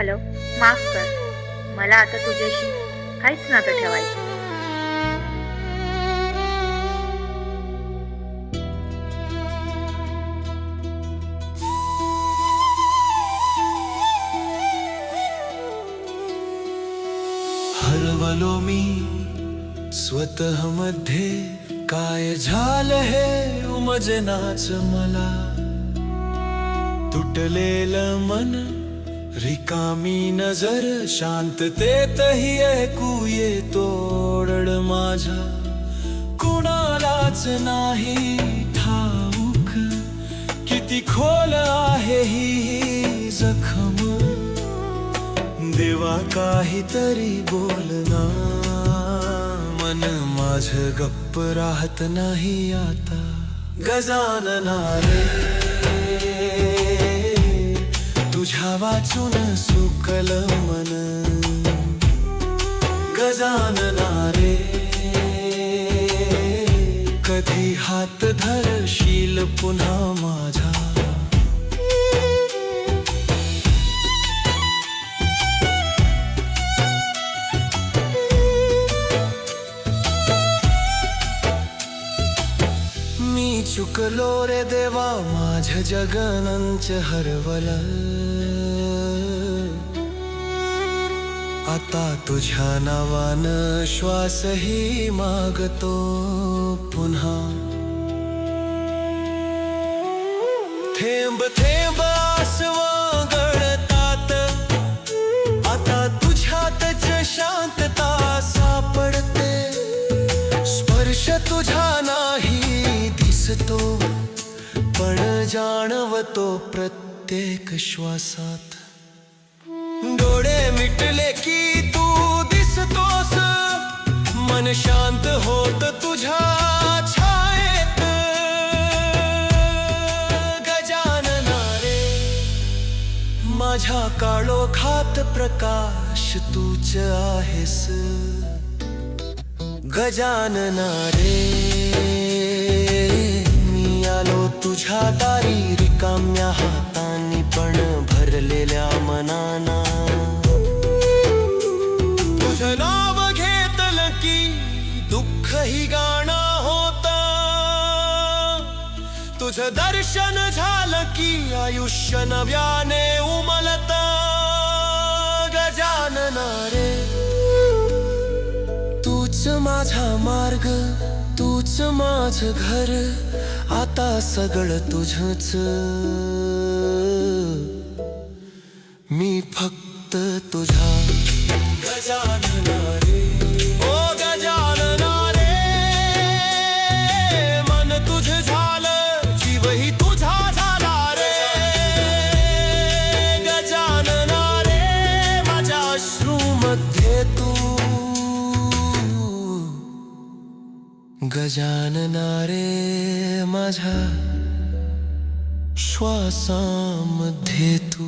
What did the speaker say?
माफ कर. मला आता तुझ्याशी काहीच नातं ठेवायचं. हरवलो मी स्वतः मध्ये. काय झालं हे उमजनाच मला? तुटलेलं मन रिकामी नजर शांततेतही ऐकू येतो ओरड माझा. कुणालाच नाही ठाऊक किती खोल आहे ही जखम. देवा काहीतरी बोलना मन माझ गप्प राहत नाही आता. गजानना रे तुझ्या वाचून सुकल मन. गजानना रे कधी हात धरशील पुन्हा माझा? मी चुकलो रे देवा माझ जगनंच हरवल. आता तुझ्या नावानं श्वासही मागतो पुन्हा. थेंब थेंब आसव गळतात. आता तुझ्यातच शांतता सापडते स्पर्श तुझा नाही दिसतो पण जाणवतो प्रत्येक श्वासात. भेटले की तू दिसतोस मन शांत होत तुझ्या छायेत। गजानना रे माझ्या काळोखात प्रकाश तूच आहेस। गजानना रे मी आलो तुझ्या दारी रिकाम्या हातांनी पण भरलेल्या मनाना। तुझं दर्शन झालं की आयुष्य नव्याने उमलत. गजानना रे तूच माझा मार्ग तूच माझ घर आता सगळं तुझच. मी फक्त तुझा. गजान गजानना रे माझ्या श्वासामध्ये तू